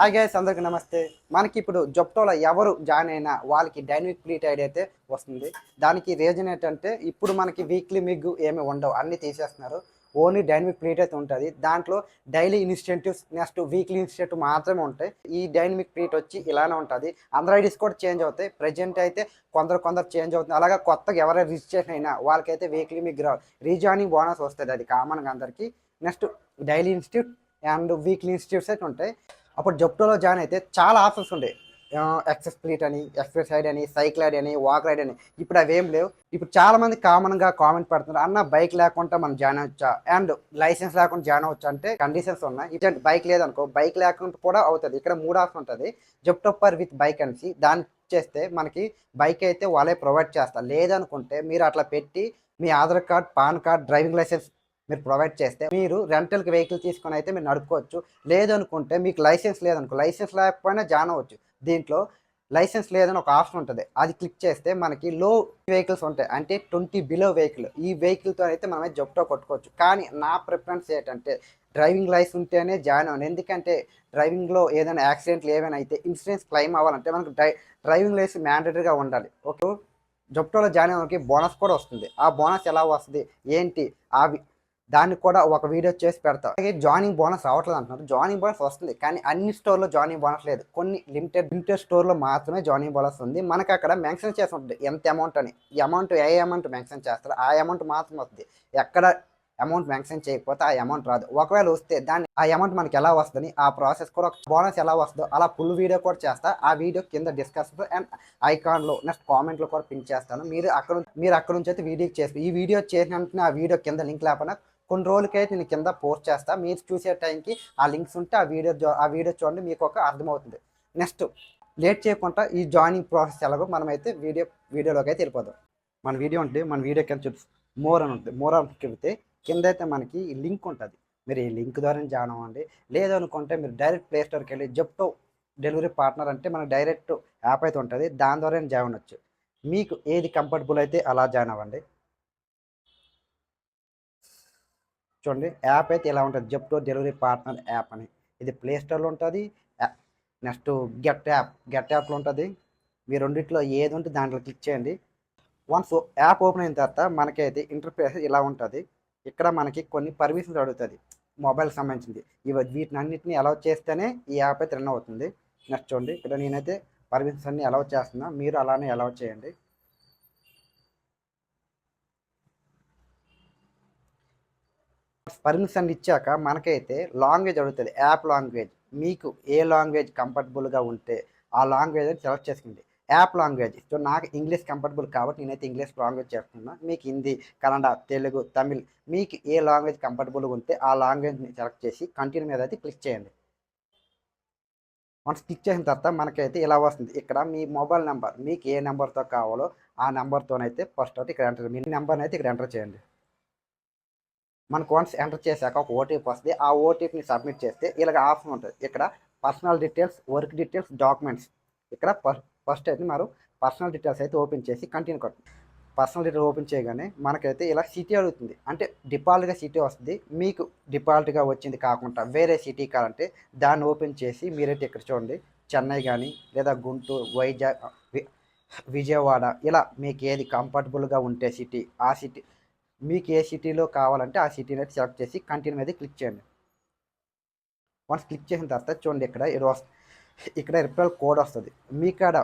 Hi guys అందరికి నమస్తే. మనకి ఇప్పుడు జొప్టోలో ఎవరు జాయిన్ అయినా వాళ్ళకి డైనమిక్ ప్లీట్ ఐడి అయితే వస్తుంది. దానికి రీజన్ ఏంటంటే ఇప్పుడు మనకి వీక్లీ మిగ్ ఏమి ఉండవు అన్ని తీసేస్తున్నారు. ఓన్లీ డైనమిక్ ప్లీట్ అయితే ఉంటుంది. దాంట్లో daily incentives next weekly incentive మాత్రమే ఉంటాయి. ఈ డైనమిక్ ప్లీట్ వచ్చి ఇలానే ఉంటుంది. అందరు ఐడీస్ కూడా చేంజ్ అవుతాయి. ప్రజెంట్ అయితే కొందరు కొందరు చేంజ్ అవుతుంది. అలాగే కొత్తగా ఎవరైనా రిజిస్ట్రేషన్ అయినా వాళ్ళకైతే వీక్లీ మిగ్ రీజాయినింగ్ బోనస్ వస్తుంది అది కామన్గా అందరికీ. Next daily institute and weekly institutes అయితే ఉంటాయి. అప్పుడు జప్టోలో జాయిన్ అయితే చాలా ఆప్షన్స్ ఉండే. ఎక్సెస్ ప్లీట్ అని ఎక్స్ప్రెస్ రైడ్ అని సైకిల్ రైడ్ అని వాక్ రైడ్ అని. ఇప్పుడు అవేం లేవు. ఇప్పుడు చాలా మంది కామెంట్ పెడుతున్నారు అన్న బైక్ లేకుండా మనం జాయిన్ అవ్వచ్చా? అండ్ లైసెన్స్ లేకుండా జాయిన్ అవ్వచ్చా? అంటే కండిషన్స్ ఉన్నాయి. ఇటువంటి బైక్ లేదనుకో బైక్ లేకుండా కూడా అవుతుంది. ఇక్కడ మూడు ఆప్షన్ ఉంటుంది. జప్టోపర్ విత్ బైక్ అనేసి దాన్ని చేస్తే మనకి బైక్ అయితే వాళ్ళే ప్రొవైడ్ చేస్తారు. లేదనుకుంటే మీరు అట్లా పెట్టి మీ Aadhaar card PAN card driving licence మీరు ప్రొవైడ్ చేస్తే మీరు రెంటల్కి వెహికల్ తీసుకొని అయితే మీరు నడుపుకోవచ్చు. లేదనుకుంటే మీకు లైసెన్స్ లేదనుకో లైసెన్స్ లేకపోయినా జాయిన్ అవ్వచ్చు. దీంట్లో లైసెన్స్ లేదని ఒక ఆప్షన్ ఉంటుంది. అది క్లిక్ చేస్తే మనకి లో వెహికల్స్ ఉంటాయి. అంటే ట్వంటీ బిలో వెహికల్ ఈ వెహికల్తో అయితే మనమే జప్టో కొట్టుకోవచ్చు. కానీ నా ప్రిఫరెన్స్ ఏంటంటే డ్రైవింగ్ లైసెన్స్ ఉంటేనే జాయిన్ అవ్వను. ఎందుకంటే డ్రైవింగ్లో ఏదైనా యాక్సిడెంట్లు ఏమైనా అయితే ఇన్సూరెన్స్ క్లెయిమ్ అవ్వాలంటే మనకు డ్రై డ్రైవింగ్ లైసెన్స్ మ్యాండేటరీగా ఉండాలి. ఓకే? జప్టోలో జాయిన్ అవ్వడానికి బోనస్ కూడా వస్తుంది. ఆ బోనస్ ఎలా వస్తుంది? ఏంటి? ఆ దానికి కూడా ఒక వీడియో చేసి పెడతా. అలాగే జాయినింగ్ బోనస్ రావట్లేదు అంటున్నారు. జాయినింగ్ బోనస్ వస్తుంది కానీ అన్ని స్టోర్లో జాయినింగ్ బోనస్ లేదు. కొన్ని లిమిటెడ్ లిమిటెడ్ స్టోర్లో మాత్రమే జాయినింగ్ బోనస్ ఉంది. మనకు అక్కడ మెన్షన్ చేసి ఉంటుంది ఎంత అమౌంట్ అని. అమౌంట్ ఏ అమౌంట్ మెన్షన్ చేస్తారు ఆ అమౌంట్ మాత్రం వస్తుంది. ఎక్కడ అమౌంట్ మెన్షన్ చేయకపోతే ఆ అమౌంట్ రాదు. ఒకవేళ వస్తే దాన్ని ఆ అమౌంట్ మనకి ఎలా వస్తుంది ఆ ప్రాసెస్ కూడా బోనస్ ఎలా వస్తుందో అలా ఫుల్ వీడియో కూడా చేస్తా. ఆ వీడియో కింద డిస్కషన్ అండ్ ఐకాన్లో నెక్స్ట్ కామెంట్లో కూడా పిన్ చేస్తాను. మీరు అక్కడ నుంచి- మీరు అక్కడ నుంచి అయితే వీడియో చేస్తారు ఈ వీడియో చేసిన ఆ వీడియో కింద లింక్ లేకపోయినా కొన్ని రోజులకైతే నేను కింద పోస్ట్ చేస్తా. మీరు చూసే టైంకి ఆ లింక్స్ ఉంటే ఆ వీడియో ఆ వీడియో చూడండి మీకు ఒక అర్థమవుతుంది. నెక్స్ట్ లేట్ చేయకుండా ఈ జాయినింగ్ ప్రాసెస్ ఎలాగో మనమైతే వీడియో వీడియోలోకి అయితే వెళ్ళిపోదాం. మన వీడియో ఉంటే మన వీడియో కింద చూసి మోర్ అని ఉంటుంది. మోర్ అని చెబితే కింద అయితే మనకి లింక్ ఉంటుంది. మీరు ఈ లింక్ ద్వారా జాయిన్ అవ్వండి. లేదనుకుంటే మీరు డైరెక్ట్ ప్లే స్టోర్కి వెళ్ళి జెప్టో డెలివరీ పార్ట్నర్ అంటే మనకు డైరెక్ట్ యాప్ అయితే ఉంటుంది. దాని ద్వారా జాయిన్ అవ్వచ్చు. మీకు ఏది కంఫర్టబుల్ అయితే అలా జాయిన్ అవ్వండి. చూడండి యాప్ అయితే ఇలా ఉంటుంది. జెప్టో డెలివరీ పార్ట్నర్ యాప్ అని. ఇది ప్లే స్టోర్లో ఉంటుంది. నెక్స్ట్ గెట్ యాప్ గెట్ యాప్లో ఉంటుంది. మీ రెండిట్లో ఏది ఉంటే దాంట్లో క్లిక్ చేయండి. వన్స్ యాప్ ఓపెన్ అయిన తర్వాత మనకైతే ఇంటర్ఫేస్ ఇలా ఉంటుంది. ఇక్కడ మనకి కొన్ని పర్మిషన్స్ అడుగుతుంది. మొబైల్కి సంబంధించింది. ఇవి వీటిని అన్నింటినీ అలౌ చేస్తేనే ఈ యాప్ అయితే రన్ అవుతుంది. నెక్స్ట్ చూడండి. ఇక్కడ నేనైతే పర్మిషన్స్ అన్ని అలౌ చేస్తున్నా. మీరు అలానే అలౌ చేయండి. పర్మిషన్ ఇచ్చాక మనకైతే లాంగ్వేజ్ అడుగుతుంది యాప్ లాంగ్వేజ్ మీకు ఏ లాంగ్వేజ్ కంఫర్టబుల్గా ఉంటే ఆ లాంగ్వేజ్ అని సెలెక్ట్ చేసుకోండి యాప్ లాంగ్వేజ్ సో నాకు ఇంగ్లీష్ కంఫర్టబుల్ కాబట్టి నేనైతే ఇంగ్లీష్ లాంగ్వేజ్ చేస్తున్నా. మీకు హిందీ కన్నడ తెలుగు తమిళ్ మీకు ఏ లాంగ్వేజ్ కంఫర్టబుల్గా ఉంటే ఆ లాంగ్వేజ్ని సెలెక్ట్ చేసి కంటిన్యూ మీద అయితే క్లిక్ చేయండి. వన్స్ క్లిక్ చేసిన తర్వాత మనకైతే ఇలా వస్తుంది? ఇక్కడ మీ మొబైల్ నెంబర్ మీకు ఏ నెంబర్తో కావాలో ఆ నెంబర్తోనైతే ఫస్ట్ అయితే ఇక్కడ ఎంటర్ మీ నెంబర్ని అయితే ఇక్కడ ఎంటర్ చేయండి. మనకు వన్స్ ఎంటర్ చేశాక ఒక ఓటీపీ వస్తుంది. ఆ ఓటీపీని సబ్మిట్ చేస్తే ఇలాగ ఆప్షన్ ఉంటుంది. ఇక్కడ personal details work details documents ఇక్కడ ఫస్ట్ అయితే మీరు పర్సనల్ డీటెయిల్స్ అయితే ఓపెన్ చేసి కంటిన్యూ కొట్టండి పర్సనల్ డీటెయిల్ ఓపెన్ చేయగానే మనకైతే ఇలా సిటీ అడుగుతుంది. అంటే డిఫాల్ట్గా సిటీ వస్తుంది. మీకు డిఫాల్ట్గా వచ్చింది కాకుండా వేరే సిటీ కావాలంటే దాన్ని ఓపెన్ చేసి మీరైతే ఇక్కడ చూడండి. చెన్నై కానీ లేదా గుంటూరు వైజాగ్ విజయవాడ ఇలా మీకు ఏది కంఫర్టబుల్గా ఉంటే సిటీ ఆ సిటీ మీకు ఏ సిటీలో కావాలంటే ఆ సిటీని అయితే సెలెక్ట్ చేసి కంటిన్యూ మీద క్లిక్ చేయండి. వన్స్ క్లిక్ చేసిన తర్వాత చూడండి ఇక్కడ ఇది ఇక్కడ రిఫరల్ కోడ్ వస్తుంది. మీ కాడ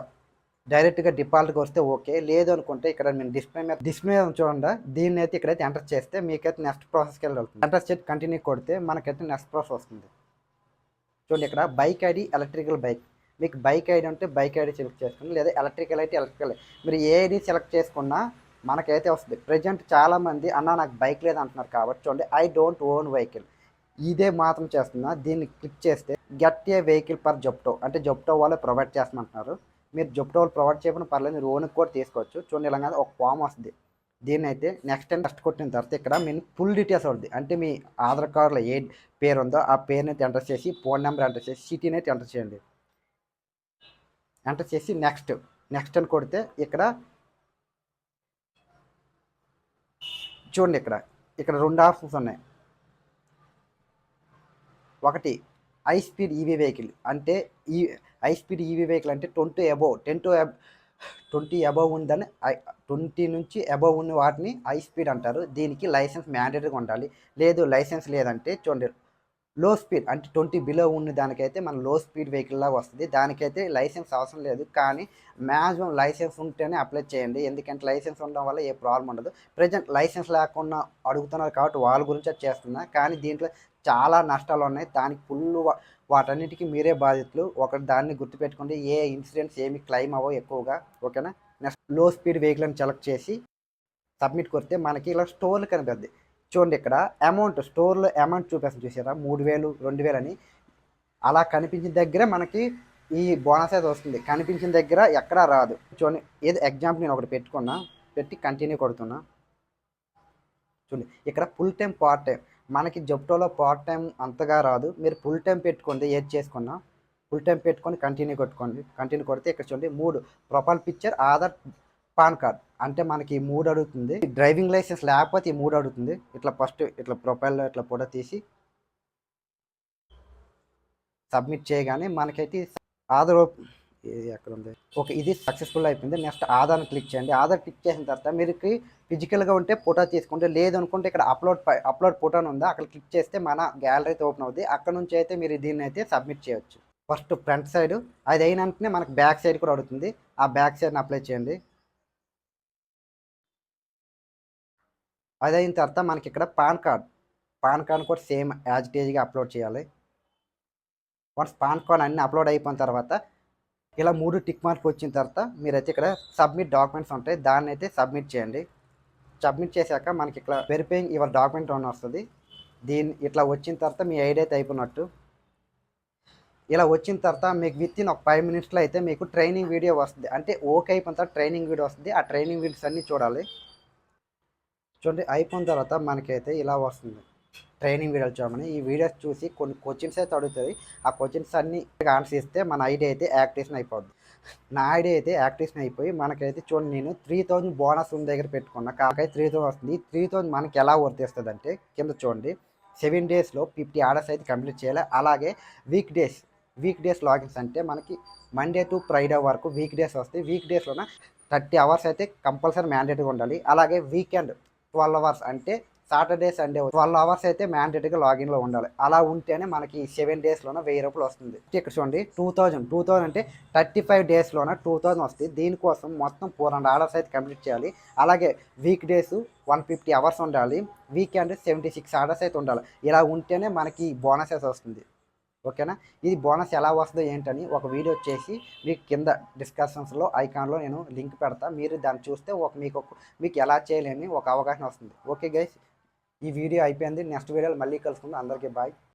డైరెక్ట్గా డిఫాల్ట్గా వస్తే ఓకే. లేదు అనుకుంటే ఇక్కడ నేను డిస్ప్లే మీద డిస్ప్లే మీద చూడండి దీన్ని అయితే ఇక్కడైతే ఎంటర్ చేస్తే మీకైతే నెక్స్ట్ ప్రాసెస్కి వెళ్ళి ఎంటర్ చేసి కంటిన్యూ కొడితే మనకైతే నెక్స్ట్ ప్రాసెస్ వస్తుంది. చూడండి ఇక్కడ బైక్ ఐడి ఎలక్ట్రికల్ బైక్. మీకు బైక్ ఐడి ఉంటే బైక్ ఐడి సెలెక్ట్ చేసుకోండి. లేదా ఎలక్ట్రికల్ అయితే ఎలక్ట్రికల్. మీరు ఏ ఐడి సెలెక్ట్ చేసుకున్నా మనకైతే వస్తుంది. ప్రజెంట్ చాలామంది అన్న నాకు బైక్ లేదు అంటున్నారు కాబట్టి చూడండి ఐ డోంట్ ఓన్ వెహికల్ ఇదే మాత్రం చేస్తున్నా. దీన్ని క్లిక్ చేస్తే get a vehicle per Zepto అంటే జొప్టో వాళ్ళే ప్రొవైడ్ చేస్తామంటున్నారు మీరు జొప్టో వాళ్ళు ప్రొవైడ్ చేయకుండా పర్లేదు మీరు ఓన్కి కూడా తీసుకోవచ్చు. చూడండి ఇలా ఒక ఫామ్ వస్తుంది. దీన్ని అయితే నెక్స్ట్ టైం ఫస్ట్ కొట్టిన తర్వాత ఇక్కడ మీరు ఫుల్ డీటెయిల్స్ అవుతుంది అంటే మీ ఆధార్ కార్డులో ఏ పేరు ఉందో ఆ పేరుని అయితే ఎంటర్ చేసి ఫోన్ నెంబర్ ఎంటర్ చేసి సిటీని అయితే ఎంటర్ చేయండి. ఎంటర్ చేసి నెక్స్ట్ నెక్స్ట్ అని కొడితే ఇక్కడ చూడండి ఇక్కడ. ఇక్కడ రెండు ఆప్షన్స్ ఉన్నాయి. ఒకటి హై స్పీడ్ ఈవీ వెహికల్ అంటే ఈ హై స్పీడ్ ఈవీ వెహికల్ అంటే twenty above ten to twenty above ఉందని ట్వంటీ నుంచి అబోవ్ ఉన్న వాటిని హై స్పీడ్ అంటారు. దీనికి లైసెన్స్ మ్యాండేటరీగా ఉండాలి. లేదు లైసెన్స్ లేదంటే చూడండి లో స్పీడ్ అంటే ట్వంటీ బిలో ఉన్న దానికైతే మన లో స్పీడ్ వెహికల్ లాగా వస్తుంది. దానికైతే లైసెన్స్ అవసరం లేదు. కానీ మ్యాక్సిమం లైసెన్స్ ఉంటేనే అప్లై చేయండి. ఎందుకంటే లైసెన్స్ ఉండడం వల్ల ఏ ప్రాబ్లం ఉండదు. ప్రజెంట్ లైసెన్స్ లేకుండా అడుగుతున్నారు కాబట్టి వాళ్ళ గురించి అది చేస్తున్నా. కానీ దీంట్లో చాలా నష్టాలు ఉన్నాయి. దానికి ఫుల్ వాటన్నిటికీ మీరే బాధితులు. ఒకటి దాన్ని గుర్తుపెట్టుకుంటే ఏ ఇన్సిడెంట్స్ ఏమి క్లెయిమ్ అవ్వవు ఎక్కువగా. ఓకేనా? నెక్స్ట్లో స్పీడ్ వెహికల్ని సెలెక్ట్ చేసి సబ్మిట్ కొడితే మనకి ఇలా స్టోర్లు కనిపిద్ది చూడండి ఇక్కడ అమౌంట్ స్టోర్లో అమౌంట్ చూపిస్తుంది చూసారా? మూడు వేలు రెండు వేలు అని. అలా కనిపించిన దగ్గరే మనకి ఈ బోనస్ అయితే వస్తుంది. కనిపించిన దగ్గర ఎక్కడా రాదు. చూడండి ఏదో ఎగ్జాంపుల్ నేను ఒకటి పెట్టుకున్నా పెట్టి కంటిన్యూ కొడుతున్నా. చూడండి ఇక్కడ ఫుల్ టైం పార్ట్ టైం మనకి జప్టోలో పార్ట్ టైం అంతగా రాదు. మీరు ఫుల్ టైం పెట్టుకోండి ఏది చేసుకున్నా. ఫుల్ టైం పెట్టుకొని కంటిన్యూ కొట్టుకోండి. కంటిన్యూ కొడితే ఇక్కడ చూడండి మూడు. Profile picture Aadhaar PAN card. అంటే మనకి ఈ మూడు అడుగుతుంది. డ్రైవింగ్ లైసెన్స్ లేకపోతే ఈ మూడు అడుగుతుంది. ఇట్లా ఫస్ట్ ఇట్లా ప్రొఫైల్లో ఇట్లా ఫోటో తీసి సబ్మిట్ చేయగానే మనకైతే ఆధార్ ఇది ఎక్కడ ఉంది? ఓకే ఇది సక్సెస్ఫుల్ అయిపోయింది. నెక్స్ట్ ఆధార్ క్లిక్ చేయండి. ఆధార్ క్లిక్ చేసిన తర్వాత మీరు ఫిజికల్గా ఉంటే ఫోటో తీసుకుంటే లేదు అనుకుంటే ఇక్కడ అప్లోడ్ అప్లోడ్ ఫోటో అని ఉందా? అక్కడ క్లిక్ చేస్తే మన గ్యాలరీ అయితే ఓపెన్ అవుతుంది అక్కడ నుంచి అయితే మీరు దీన్ని అయితే సబ్మిట్ చేయొచ్చు. ఫస్ట్ ఫ్రంట్ సైడ్ అది అయిన వెంటనే మనకు బ్యాక్ సైడ్ కూడా అడుగుతుంది. ఆ బ్యాక్ సైడ్ని అప్లై చేయండి. అది అయిన తర్వాత మనకి ఇక్కడ పాన్ కార్డ్. పాన్ కార్డ్ కూడా సేమ్ యాజ్ టేజ్గా అప్లోడ్ చేయాలి. వన్స్ పాన్ కార్డ్ అన్నీ అప్లోడ్ అయిపోయిన తర్వాత ఇలా మూడు టిక్ మార్క్ వచ్చిన తర్వాత మీరైతే ఇక్కడ సబ్మిట్ డాక్యుమెంట్స్ ఉంటాయి. దాన్ని అయితే సబ్మిట్ చేయండి. సబ్మిట్ చేశాక మనకి ఇక్కడ వెరిఫైయింగ్ ఇవాళ డాక్యుమెంట్ అని వస్తుంది. దీన్ని ఇట్లా వచ్చిన తర్వాత మీ ఐడి అయితే అయిపోయినట్టు. ఇలా వచ్చిన తర్వాత మీకు విత్ ఇన్ ఒక ఫైవ్ మినిట్స్లో అయితే మీకు ట్రైనింగ్ వీడియో వస్తుంది. అంటే ఓకే అయిపోయిన తర్వాత ట్రైనింగ్ వీడియో వస్తుంది. ఆ ట్రైనింగ్ వీడియోస్ అన్నీ చూడాలి. చూడండి అయిపోయిన తర్వాత మనకైతే ఇలా వస్తుంది. ట్రైనింగ్ వీడియోలు చూడమని ఈ వీడియోస్ చూసి కొన్ని క్వశ్చన్స్ అయితే అడుగుతుంది ఆ క్వశ్చన్స్ అన్ని ఆన్సర్ ఇస్తే మన ఐడియా అయితే యాక్టివేషన్ అయిపోద్ది. నా ఐడియా అయితే యాక్టివేషన్ అయిపోయి మనకైతే చూడండి నేను త్రీ థౌజండ్ బోనస్ ఉన్న దగ్గర పెట్టుకున్నా కాకైతే త్రీ థౌసండ్ వస్తుంది. త్రీ థౌజండ్ మనకి ఎలా వర్తిస్తుంది అంటే కింద చూడండి. సెవెన్ డేస్లో ఫిఫ్టీ ఆర్డర్స్ అయితే కంప్లీట్ చేయాలి. అలాగే weekdays weekdays logins అంటే మనకి మండే టు ఫ్రైడే వరకు వీక్ డేస్ వస్తాయి. వీక్ డేస్లోన థర్టీ అవర్స్ అయితే కంపల్సరీ మ్యాండేట్గా ఉండాలి. అలాగే వీకెండ్ ట్వెల్వ్ అవర్స్ అంటే సాటర్డే సండే ట్వెల్వ్ అవర్స్ అయితే మ్యాండేటరీగా లాగిన్లో ఉండాలి. అలా ఉంటేనే మనకి సెవెన్ డేస్లోన వెయ్యి రూపాయలు వస్తుంది. ఇక్కడ చూడండి టూ థౌజండ్. టూ థౌజండ్ అంటే థర్టీ ఫైవ్ డేస్లోన టూ థౌజండ్ వస్తుంది. దీనికోసం మొత్తం ఫోర్ హండ్రెడ్ ఆర్డర్స్ అయితే కంప్లీట్ చేయాలి. అలాగే weekdays one fifty hours ఉండాలి. వీకెండ్ సెవెంటీ సిక్స్ ఆర్డర్స్ అయితే ఉండాలి. ఇలా ఉంటేనే మనకి బోనసెస్ వస్తుంది. ఓకేనా? ఇది బోనస్ ఎలా వస్తుందో ఏంటని ఒక వీడియో చేసి మీకు కింద డిస్కషన్స్లో ఐకాన్లో నేను లింక్ పెడతా. మీరు దాన్ని చూస్తే ఒక మీకు మీకు ఎలా చేయలేని ఒక అవగాహన వస్తుంది. ఓకే గైస్ ఈ వీడియో అయిపోయింది. నెక్స్ట్ వీడియోలో మళ్ళీ కలుసుకుందాం. అందరికీ బాయ్.